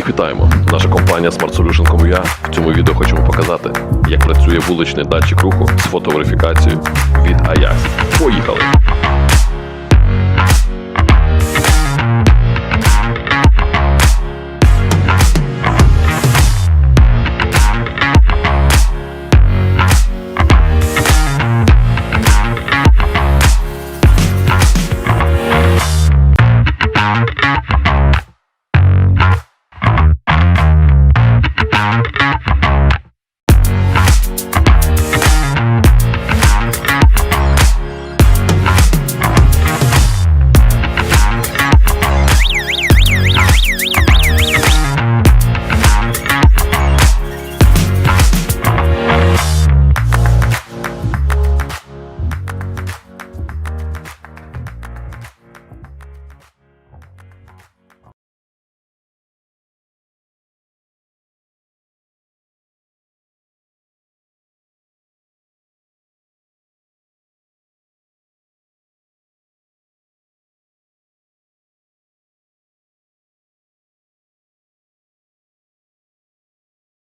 Всіх вітаємо! Наша компанія SmartSolution.com.ua в цьому відео хочемо показати, як працює вуличний датчик руху з фотоверифікацією від Ajax. Поїхали!